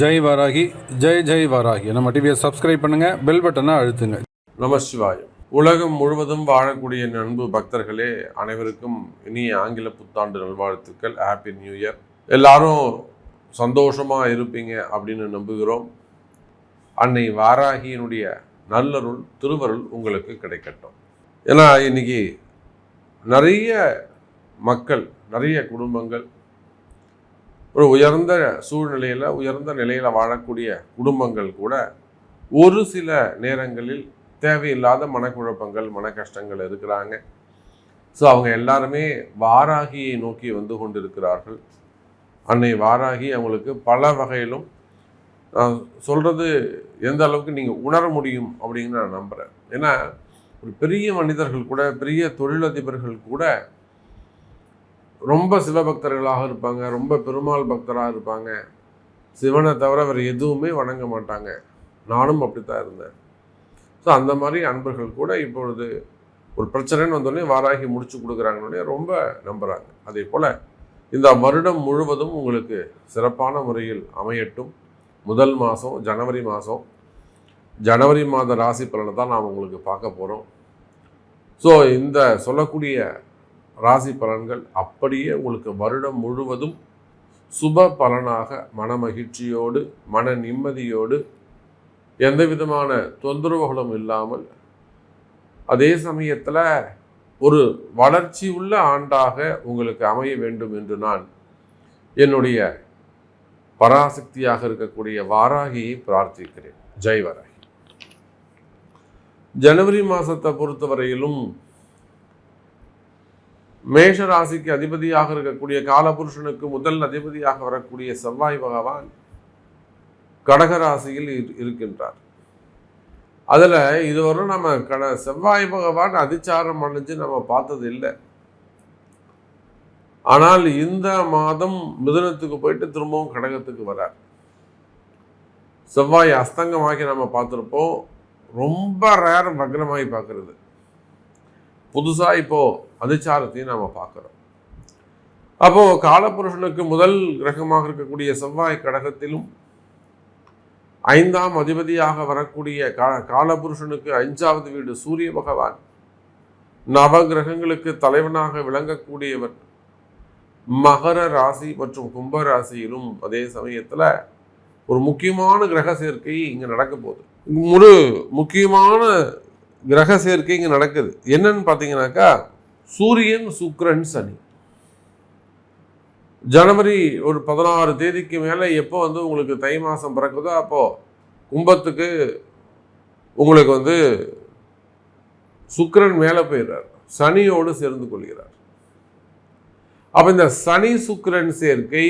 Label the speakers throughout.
Speaker 1: ஜெய் வாராகி ஜெய் ஜெய் வராகி. நம்ம டிவியை சப்ஸ்கிரைப் பண்ணுங்க பெல் பட்டனை அழுத்துங்க.
Speaker 2: நமசிவாயம் உலகம் முழுவதும் வாழக்கூடிய நண்பு அன்பு பக்தர்களே அனைவருக்கும் இனிய ஆங்கில புத்தாண்டு நல்வாழ்த்துக்கள். ஹாப்பி நியூ இயர் எல்லாரும் சந்தோஷமாக இருப்பீங்க அப்படின்னு நம்புகிறோம். அன்னை வாராகியினுடைய நல்லருள் திருவருள் உங்களுக்கு கிடைக்கட்டும். ஏன்னா இன்னைக்கு நிறைய மக்கள் நிறைய குடும்பங்கள் ஒரு உயர்ந்த சூழ்நிலையில் உயர்ந்த நிலையில் வாழக்கூடிய குடும்பங்கள் கூட ஒரு சில நேரங்களில் தேவையில்லாத மனக்குழப்பங்கள் மன கஷ்டங்கள் இருக்கிறாங்க. ஸோ அவங்க எல்லாருமே வாராகியை நோக்கி வந்து கொண்டிருக்கிறார்கள். அன்னை வாராகி அவங்களுக்கு பல வகையிலும் சொல்கிறது எந்த அளவுக்கு நீங்கள் உணர முடியும் அப்படின்னு நான் நம்புகிறேன் ஏன்னா ஒரு பெரிய மனிதர்கள் கூட பெரிய தொழிலதிபர்கள் கூட ரொம்ப சிவபக்தர்களாக இருப்பாங்க ரொம்ப பெருமாள் பக்தராக இருப்பாங்க. சிவனை தவிர வேறு எதுவுமே வணங்க மாட்டாங்க. நானும் அப்படித்தான் இருந்தேன். ஸோ அந்த மாதிரி அன்பர்கள் கூட இப்பொழுது ஒரு பிரச்சனைன்னு வந்தோடனே வாராகி முடிச்சு கொடுக்குறாங்கன்னே ரொம்ப நம்புகிறாங்க அதே போல் இந்த வருடம் முழுவதும் உங்களுக்கு சிறப்பான முறையில் அமையட்டும். முதல் மாதம் ஜனவரி மாதம் ஜனவரி மாத ராசி பலனை தான் நாம் உங்களுக்கு பார்க்க போகிறோம் ஸோ இந்த சொல்லக்கூடிய ராசி பலன்கள் அப்படியே உங்களுக்கு வருடம் முழுவதும் சுப பலனாக மன மகிழ்ச்சியோடு மன நிம்மதியோடு எந்த விதமான தொந்தரவுகளும் இல்லாமல் அதே சமயத்தில் ஒரு வளர்ச்சி உள்ள ஆண்டாக உங்களுக்கு அமைய வேண்டும் என்று நான் என்னுடைய பராசக்தியாக இருக்கக்கூடிய வாராகியை பிரார்த்திக்கிறேன். ஜெய் வாராகி. ஜனவரி மாதத்தை பொறுத்தவரையிலும் மேஷ ராசிக்கு அதிபதியாக இருக்கக்கூடிய காலபுருஷனுக்கு முதல் அதிபதியாக வரக்கூடிய செவ்வாய் பகவான் கடக ராசியில் இரு- இருக்கின்றார். அதில் இதுவரை நம்ம கட செவ்வாய் பகவான் அதிச்சாரம் அடைஞ்சு நம்ம பார்த்தது இல்லை. ஆனால் இந்த மாதம் மிதுனத்துக்கு போயிட்டு திரும்பவும் கடகத்துக்கு வரார். செவ்வாய் அஸ்தங்கமாகி நம்ம பார்த்துருப்போம். ரொம்ப ரேர் வக்ரமாகி பார்க்குறது. புதுசாக இப்போ அதிச்சாரத்தையும் நாம் பார்க்குறோம். அப்போ காலபுருஷனுக்கு முதல் கிரகமாக இருக்கக்கூடிய செவ்வாய் கடகத்திலும் ஐந்தாம் அதிபதியாக வரக்கூடிய கா காலபுருஷனுக்கு அஞ்சாவது வீடு சூரிய பகவான். நவ கிரகங்களுக்கு தலைவனாக விளங்கக்கூடியவர் மகர ராசி மற்றும் கும்ப ராசியிலும் அதே சமயத்தில் ஒரு முக்கியமான கிரக சேர்க்கை இங்கே நடக்க போகுது. ஒரு முக்கியமான கிரக சேர்க்கை இங்கே நடக்குது. என்னன்னு பார்த்தீங்கன்னாக்கா சூரியன் சுக்ரன் சனி. ஜனவரி ஒரு பதினாறு தேதிக்கு மேலே எப்போ வந்து உங்களுக்கு தை மாதம் பிறக்குதோ அப்போது கும்பத்துக்கு உங்களுக்கு வந்து சுக்கிரன் மேலே போயிடுறார். சனியோடு சேர்ந்து கொள்கிறார். அப்போ இந்த சனி சுக்கிரன் சேர்க்கை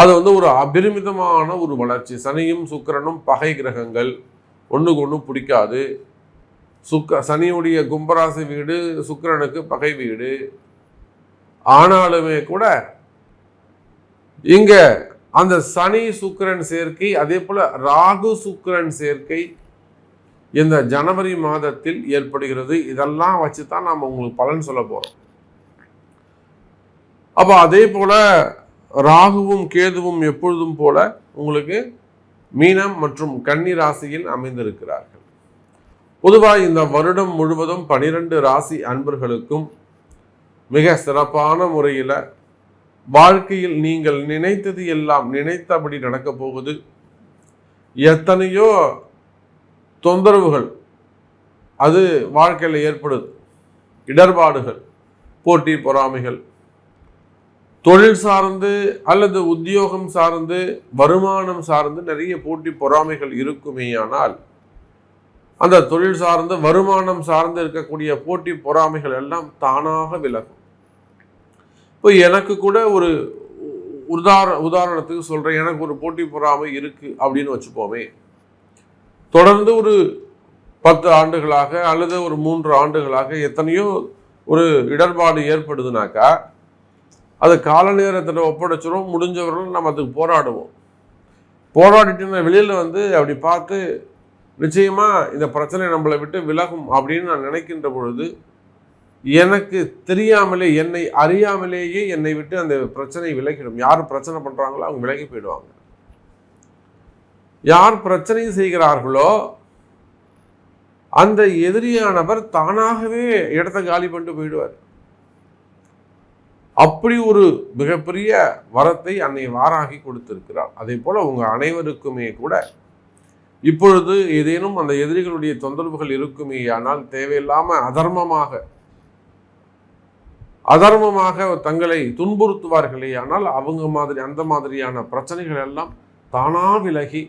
Speaker 2: அது வந்து ஒரு அபரிமிதமான ஒரு வளர்ச்சி. சனியும் சுக்கிரனும் பகை கிரகங்கள் ஒன்றுக்கு ஒன்று பிடிக்காது. சுக்க சனியுடைய கும்பராசி வீடு சுக்கிரனுக்கு பகை வீடு. ஆனாலுமே கூட இங்க அந்த சனி சுக்கிரன் சேர்க்கை அதே போல ராகு சுக்கிரன் சேர்க்கை இந்த ஜனவரி மாதத்தில் ஏற்படுகிறது. இதெல்லாம் வச்சு தான் நாம் உங்களுக்கு பலன் சொல்ல போகிறோம் அப்போ அதே போல ராகுவும் கேதுவும் எப்பொழுதும் போல உங்களுக்கு மீனம் மற்றும் கன்னி ராசியில் அமைந்திருக்கிறார் பொதுவாக இந்த வருடம் முழுவதும் பனிரெண்டு ராசி அன்பர்களுக்கும் மிக சிறப்பான முறையில் வாழ்க்கையில் நீங்கள் நினைத்தது எல்லாம் நினைத்தபடி நடக்கப் போகுது. எத்தனையோ தொந்தரவுகள் அது வாழ்க்கையில் ஏற்படுது. இடர்பாடுகள் போட்டி பொறாமைகள் தொழில் சார்ந்து அல்லது உத்தியோகம் சார்ந்து வருமானம் சார்ந்து நிறைய போட்டி பொறாமைகள் இருக்குமேயானால் அந்த தொழில் சார்ந்து வருமானம் சார்ந்து இருக்கக்கூடிய போட்டி பொறாமைகள் எல்லாம் தானாக விலகும். இப்போ எனக்கு கூட ஒரு உதார உதாரணத்துக்கு சொல்கிறேன் எனக்கு ஒரு போட்டி பொறாமை இருக்குது அப்படின்னு வச்சுப்போமே தொடர்ந்து ஒரு பத்து ஆண்டுகளாக அல்லது ஒரு மூன்று ஆண்டுகளாக எத்தனையோ ஒரு இடர்பாடு ஏற்படுதுனாக்கா அது கால நேரத்தில் ஒப்படைச்சிரும் முடிஞ்சவர்களும் நம்ம அதுக்கு போராடுவோம். போராடிட்டு வெளியில் வந்து அப்படி பார்த்து நிச்சயமாக இந்த பிரச்சனை நம்மளை விட்டு விலகும் அப்படின்னு நான் நினைக்கின்ற பொழுது எனக்கு தெரியாமலே என்னை அறியாமலேயே என்னை விட்டு அந்த பிரச்சனை விலகிடும். யார் பிரச்சனை பண்றாங்களோ அவங்க விலகி போயிடுவாங்க. யார் பிரச்சனை செய்கிறார்களோ அந்த எதிரியானவர் தானாகவே இடத்த காலி பண்ணிட்டு போயிடுவார். அப்படி ஒரு மிகப்பெரிய வரத்தை அன்னை வாராகி கொடுத்திருக்கிறார் அதே போல் உங்கள் அனைவருக்குமே கூட இப்பொழுது ஏதேனும் அந்த எதிரிகளுடைய தொந்தரவுகள் இருக்குமே ஆனால் தேவையில்லாம அதர்மமாக அதர்மமாக தங்களை துன்புறுத்துவார்களே ஆனால் அவங்க மாதிரி அந்த மாதிரியான பிரச்சனைகள் எல்லாம் தானா விலகி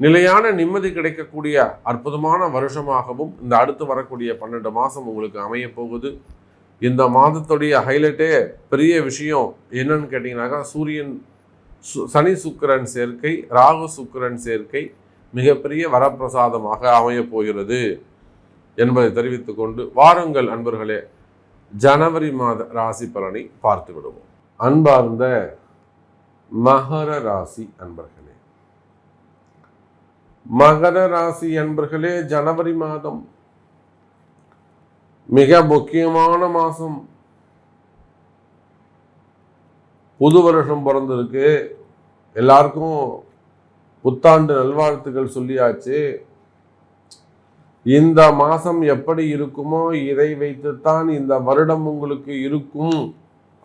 Speaker 2: நிலையான நிம்மதி கிடைக்கக்கூடிய அற்புதமான வருஷமாகவும் இந்த அடுத்து வரக்கூடிய பன்னெண்டு மாதம் உங்களுக்கு அமைய போகுது. இந்த மாதத்துடைய ஹைலைட்டே பெரிய விஷயம் என்னன்னு கேட்டிங்கனாக்கா சூரியன் சனி சுக்கிரன் சேர்க்கை ராகு சுக்கிரன் சேர்க்கை மிகப்பெரிய வரப்பிரசாதமாக அமையப் போகிறது என்பதை தெரிவித்து கொண்டு வாருங்கள் அன்பர்களே. ஜனவரி மாத ராசி பலனை பார்த்து விடுவோம். அன்பார்ந்த மகர ராசி அன்பர்களே. மகர ராசி அன்பர்களே ஜனவரி மாதம் மிக முக்கியமான மாதம். புது வருஷம் பிறந்திருக்கு. எல்லாருக்கும் புத்தாண்டு நல்வாழ்த்துக்கள் சொல்லியாச்சு. இந்த மாசம் எப்படி இருக்குமோ இதை வைத்துத்தான் இந்த வருடம் உங்களுக்கு இருக்கும்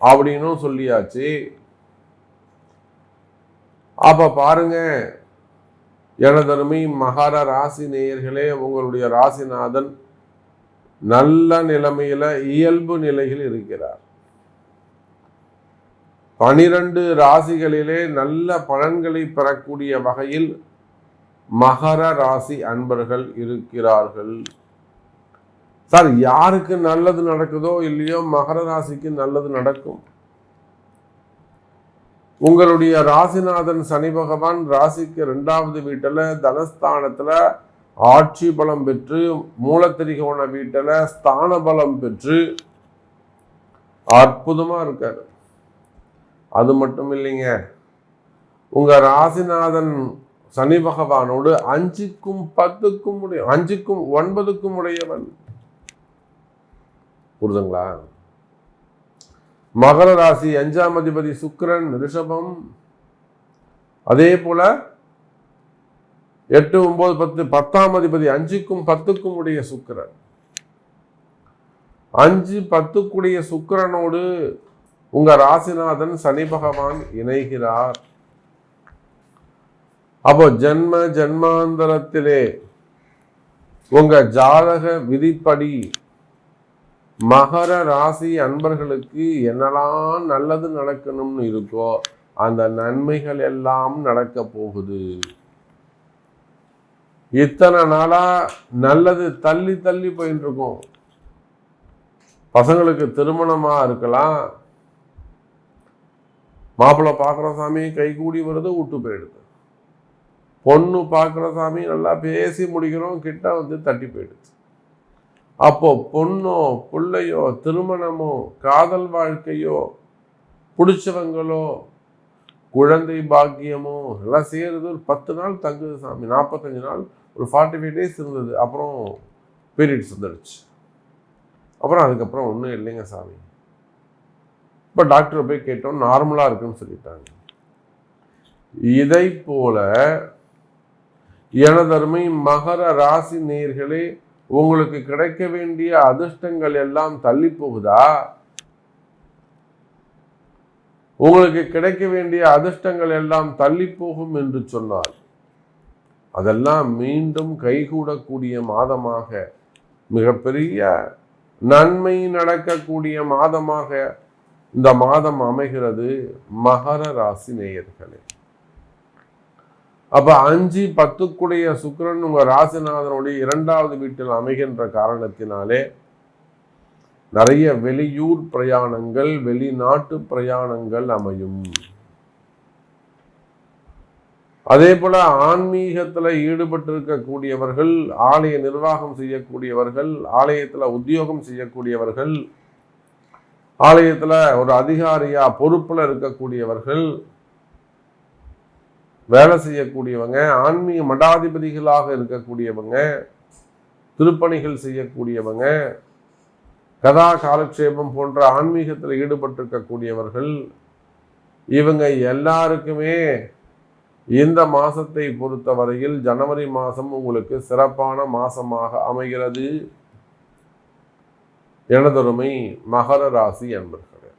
Speaker 2: அப்படின்னும் சொல்லியாச்சு. அப்ப பாருங்க எனதருமை மகர ராசி நேயர்களே உங்களுடைய ராசிநாதன் நல்ல நிலைமையில இயல்பு நிலையில் இருக்கிறார். பனிரெண்டு ராசிகளிலே நல்ல பலன்களை பெறக்கூடிய வகையில் மகர ராசி அன்பர்கள் இருக்கிறார்கள். சார் யாருக்கு நல்லது நடக்குதோ இல்லையோ மகர ராசிக்கு நல்லது நடக்கும். உங்களுடைய ராசிநாதன் சனி பகவான் ராசிக்கு ரெண்டாவது வீட்டில் தனஸ்தானத்தில் ஆட்சி பலம் பெற்று மூலத்திரிகோண வீட்டில் ஸ்தான பலம் பெற்று அற்புதமாக இருக்காரு. அது மட்டும் இல்லைங்க. உங்க ராசிநாதன் சனி பகவானோடு அஞ்சுக்கும் பத்துக்கும் உடைய அஞ்சுக்கும் ஒன்பதுக்கும் உடையவன். புரிதுங்களா? மகர ராசி அஞ்சாம் அதிபதி சுக்கிரன் ரிஷபம். அதே போல எட்டு ஒன்பது பத்து பத்தாம் அதிபதி அஞ்சுக்கும் பத்துக்கும் உடைய சுக்கிரன். அஞ்சு பத்துக்குடைய சுக்கிரனோடு உங்க ராசிநாதன் சனி பகவான் இணைகிறார். அப்போ ஜென்ம ஜென்மாந்தரத்திலே உங்க ஜாதக விதிப்படி மகர ராசி அன்பர்களுக்கு என்னெல்லாம் நல்லது நடக்கணும்னு இருக்கோ அந்த நன்மைகள் எல்லாம் நடக்க போகுது. இத்தனை நாளா நல்லது தள்ளி தள்ளி போயிட்டு இருக்கும் பசங்களுக்கு திருமணமா இருக்கலாம் மாப்பிள்ளை பார்க்குற சாமி கை கூடி வருது விட்டு போயிடுது. பொண்ணு பார்க்குற சாமி நல்லா பேசி முடிக்கிறோம் கிட்ட வந்து தட்டி போயிடுது அப்போ பொண்ணோ பிள்ளையோ திருமணமோ காதல் வாழ்க்கையோ பிடிச்சவங்களோ குழந்தை பாக்கியமோ எல்லாம் செய்கிறது ஒரு பத்து நாள் தங்குது சாமி. நாற்பத்தஞ்சு நாள் ஒரு ஃபார்ட்டி ஃபைவ் டேஸ் இருந்தது. அப்புறம் பீரியட்ஸ் வந்துடுச்சு அப்புறம் அதுக்கப்புறம் ஒன்றும் இல்லைங்க சாமி. இப்போ டாக்டரை போய் கேட்டோம் நார்மலாக இருக்குன்னு சொல்லிட்டாங்க. இதை போல எனதருமை மகர ராசி நேர்களே உங்களுக்கு கிடைக்க வேண்டிய அதிர்ஷ்டங்கள் எல்லாம் தள்ளி போகுதா? உங்களுக்கு கிடைக்க வேண்டிய அதிர்ஷ்டங்கள் எல்லாம் தள்ளி போகும் என்று சொன்னால் அதெல்லாம் மீண்டும் கைகூடக்கூடிய மாதமாக மிகப்பெரிய நன்மை நடக்கக்கூடிய மாதமாக இந்த மாதம் அமைகிறது மகர ராசி நேயர்களே. அப்ப அஞ்சு பத்துக்குடைய சுக்கிரன் உங்க ராசிநாதனுடைய இரண்டாவது வீட்டில் அமைகின்ற காரணத்தினாலே நிறைய வெளியூர் பிரயாணங்கள் வெளிநாட்டு பிரயாணங்கள் அமையும். அதே போல ஆன்மீகத்துல ஈடுபட்டிருக்கக்கூடியவர்கள் ஆலய நிர்வாகம் செய்யக்கூடியவர்கள் ஆலயத்துல உத்தியோகம் செய்யக்கூடியவர்கள் ஆலயத்துல ஒரு அதிகாரியா பொறுப்புல இருக்கக்கூடியவர்கள் வேலை செய்யக்கூடியவங்க ஆன்மீக மடாதிபதிகளாக இருக்கக்கூடியவங்க திருப்பணிகள் செய்யக்கூடியவங்க கதா காலக்ஷேபம் போன்ற ஆன்மீகத்தில் ஈடுபட்டிருக்கக்கூடியவர்கள் இவங்க எல்லாருக்குமே இந்த மாசத்தை பொறுத்தவரையில் ஜனவரி மாதம் உங்களுக்கு சிறப்பான மாசமாக அமைகிறது. எனதொருமை மகர ராசி என்பர்களே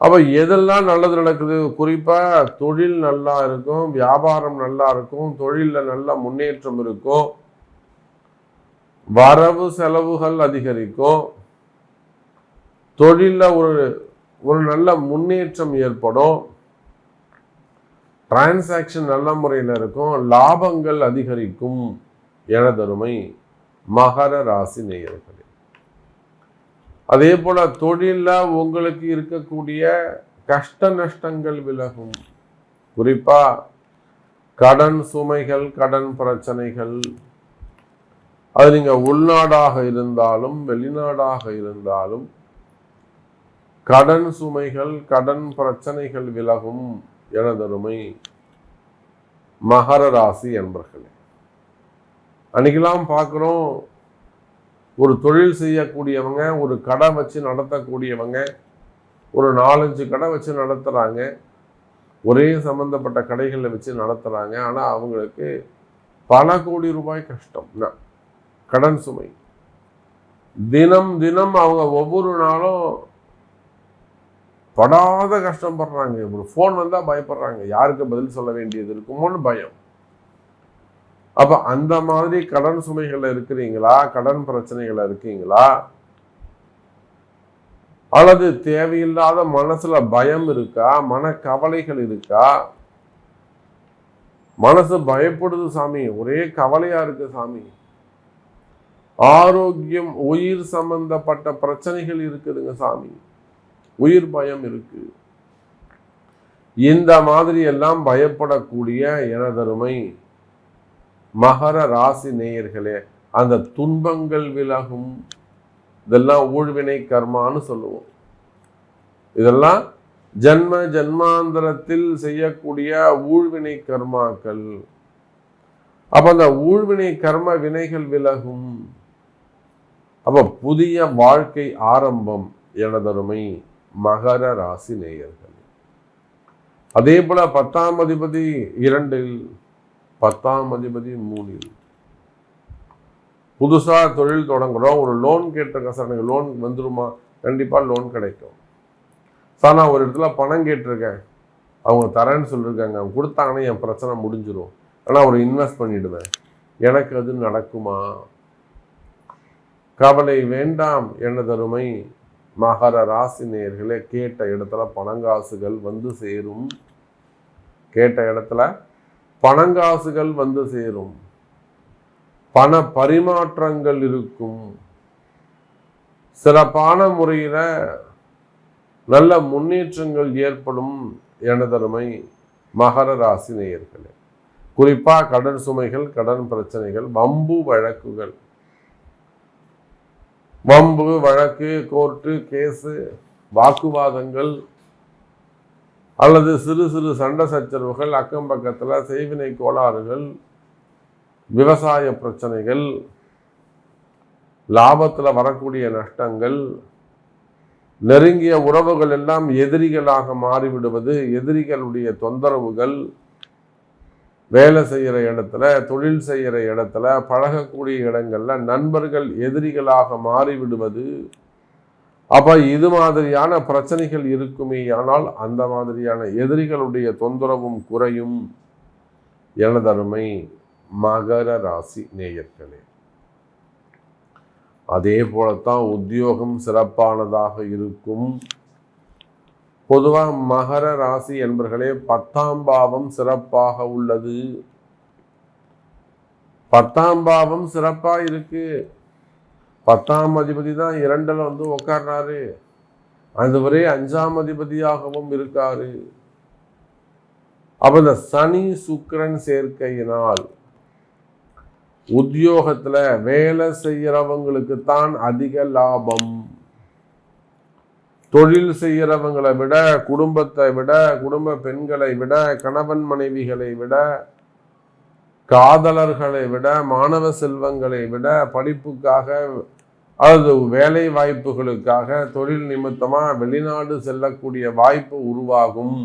Speaker 2: அப்போ எதெல்லாம் நல்லது நடக்குது? குறிப்பா தொழில் நல்லா இருக்கும் வியாபாரம் நல்லா இருக்கும் தொழிலில் நல்ல முன்னேற்றம் இருக்கும் வரவு செலவுகள் அதிகரிக்கும் தொழில்ல ஒரு ஒரு நல்ல முன்னேற்றம் ஏற்படும் டிரான்சாக்ஷன் நல்ல முறையில் இருக்கும் லாபங்கள் அதிகரிக்கும் எனதருமை மகர ராசி நேயர்களே. அதே போல தொழில உங்களுக்கு இருக்கக்கூடிய கஷ்ட நஷ்டங்கள் விலகும். குறிப்பா கடன் சுமைகள் கடன் பிரச்சனைகள். அது நீங்க உள்நாடாக இருந்தாலும் வெளிநாடாக இருந்தாலும் கடன் சுமைகள் கடன் பிரச்சனைகள் விலகும் எனதருமை மகர ராசி என்பர்களே. அன்றைக்கெல்லாம் பார்க்குறோம் ஒரு தொழில் செய்யக்கூடியவங்க ஒரு கடை வச்சு நடத்தக்கூடியவங்க ஒரு நாலஞ்சு கடை வச்சு நடத்துகிறாங்க ஒரே சம்மந்தப்பட்ட கடைகளில் வச்சு நடத்துகிறாங்க ஆனால் அவங்களுக்கு பல கோடி ரூபாய் கஷ்டம். கடன் சுமை. தினம் தினம் அவங்க ஒவ்வொரு நாளும் படாத கஷ்டப்படுறாங்க ஒரு ஃபோன் வந்தால் பயப்படுறாங்க. யாருக்கு பதில் சொல்ல வேண்டியது இருக்குமோன்னு பயம். அப்போ அந்த மாதிரி கடன் சுமைகளில் இருக்கிறீங்களா? கடன் பிரச்சனைகள் இருக்கீங்களா? அல்லது தேவையில்லாத மனசுல பயம் இருக்கா? மனக்கவலைகள் இருக்கா? மனசு பயப்படுது சாமி. ஒரே கவலையா இருக்கு சாமி. ஆரோக்கியம் உயிர் சம்பந்தப்பட்ட பிரச்சனைகள் இருக்குதுங்க சாமி. உயிர் பயம் இருக்கு. இந்த மாதிரி எல்லாம் பயப்படக்கூடிய எனதருமை. மகர ராசி நேயர்களே அந்த துன்பங்கள் விலகும். இதெல்லாம் ஊழ்வினை கர்மான்னு சொல்லுவோம். இதெல்லாம் ஜன்ம ஜன்மாந்தரத்தில் செய்யக்கூடிய ஊழ்வினை கர்மாக்கள். அப்ப அந்த ஊழ்வினை கர்ம வினைகள் விலகும். அப்ப புதிய வாழ்க்கை ஆரம்பம் எனதருமை மகர ராசி நேயர்கள். அதே போல பத்தாம் அதிபதி இரண்டில் பத்தாம் அதிபதி மூணில். புதுசாக தொழில் தொடங்குறோம். ஒரு லோன் கேட்டிருக்கேன் சார் எனக்கு லோன் வந்துருமா? கண்டிப்பாக லோன் கிடைக்கும். சார் நான் ஒரு இடத்துல பணம் கேட்டிருக்கேன். அவங்க தரேன்னு சொல்லியிருக்காங்க அவங்க கொடுத்தாங்கன்னா என் பிரச்சனை முடிஞ்சிடும் ஆனால் ஒரு இன்வெஸ்ட் பண்ணிடுவேன். எனக்கு அது நடக்குமா? கவலை வேண்டாம். எனதருமை மகர ராசி நேர்களே கேட்ட இடத்துல பணங்காசுகள் வந்து சேரும். கேட்ட இடத்துல பணங்காசுகள் வந்து சேரும். பண பரிமாற்றங்கள் இருக்கும். சிறப்பான முறையில் நல்ல முன்னேற்றங்கள் ஏற்படும் எனதருமை மகர ராசி நேயர்களே. குறிப்பாக கடன் சுமைகள் கடன் பிரச்சனைகள் வம்பு வழக்குகள். வம்பு வழக்கு கோர்ட்டு கேஸு வாக்குவாதங்கள் அல்லது சிறு சிறு சண்டை சச்சரவுகள் அக்கம் பக்கத்தில் செய்வினை கோளாறுகள் விவசாய பிரச்சனைகள் லாபத்தில் வரக்கூடிய நஷ்டங்கள் நெருங்கிய உறவுகள் எல்லாம் எதிரிகளாக மாறிவிடுவது எதிரிகளுடைய தொந்தரவுகள் வேலை செய்கிற இடத்துல தொழில் செய்கிற இடத்துல பழகக்கூடிய இடங்களில் நண்பர்கள் எதிரிகளாக மாறிவிடுவது அப்ப இது மாதிரியான பிரச்சனைகள் இருக்குமே. ஆனால் அந்த மாதிரியான எதிரிகளுடைய தொந்தரவும் குறையும். எனதருமை மகர ராசி நேயர்களே. அதே போலத்தான் உத்தியோகம் சிறப்பானதாக இருக்கும். பொதுவாக மகர ராசி என்பர்களே பத்தாம் பாவம் சிறப்பாக உள்ளது. பத்தாம் பாவம் சிறப்பா இருக்கு. பத்தாம் அதிபதி தான் இரண்டில் வந்து உக்காடுறாரு அதுவரை அஞ்சாம் அதிபதியாகவும் இருக்காரு. அப்போ இந்த சனி சுக்கரன் சேர்க்கையினால் உத்தியோகத்துல வேலை செய்கிறவங்களுக்கு தான் அதிக லாபம். தொழில் செய்யறவங்களை விட குடும்பத்தை விட குடும்ப பெண்களை விட கணவன் மனைவிகளை விட காதலர்களை விட மாணவ செல்வங்களை விட படிப்புக்காக அல்லது வேலை வாய்ப்புகளுக்காக தொழில் நிமித்தமாக வெளிநாடு செல்லக்கூடிய வாய்ப்பு உருவாகும்.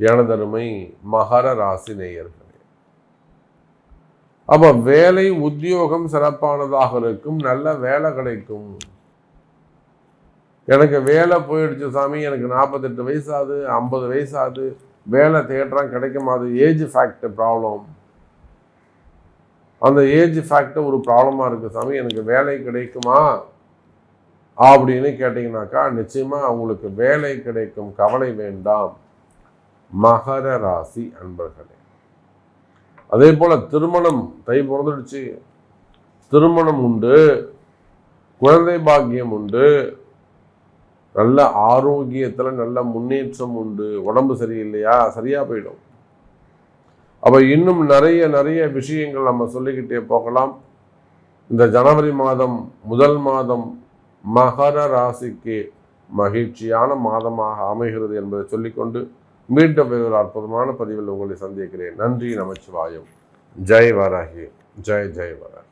Speaker 2: எனதருமை மகர ராசி நேயர்களே. அப்போ வேலை உத்தியோகம் சிறப்பானதாக இருக்கும் நல்ல வேலை கிடைக்கும். எனக்கு வேலை போயிடுச்சு சாமி எனக்கு நாற்பத்தெட்டு வயசாகுது ஐம்பது வயசாகுது வேலை தேடுறான் கிடைக்குமா அது ஏஜ் ஃபேக்டர் ப்ராப்ளம். அந்த ஏஜ் ஃபேக்டர் ஒரு ப்ராப்ளமாக இருக்குது சாமி. எனக்கு வேலை கிடைக்குமா? அப்படின்னு கேட்டிங்கனாக்கா நிச்சயமாக அவங்களுக்கு வேலை கிடைக்கும். கவலை வேண்டாம். மகர ராசி அன்பர்களே. அதே போல் திருமணம் தை பிறந்துடுச்சு. திருமணம் உண்டு. குழந்தை பாக்கியம் உண்டு. நல்ல ஆரோக்கியத்தில் நல்ல முன்னேற்றம் உண்டு. உடம்பு சரியில்லையா? சரியாக போயிடும். அப்போ இன்னும் நிறைய நிறைய விஷயங்கள் நம்ம சொல்லிக்கிட்டே போகலாம். இந்த ஜனவரி மாதம் முதல் மாதம் மகர ராசிக்கு மகிழ்ச்சியான மாதமாக அமைகிறது என்பதை சொல்லிக்கொண்டு மீண்டும் ஒரு அற்புதமான பதிவில் உங்களை சந்திக்கிறேன். நன்றி நமச்சிவாயம். ஜெய் வராகி. ஜெய் ஜெய் வராகி.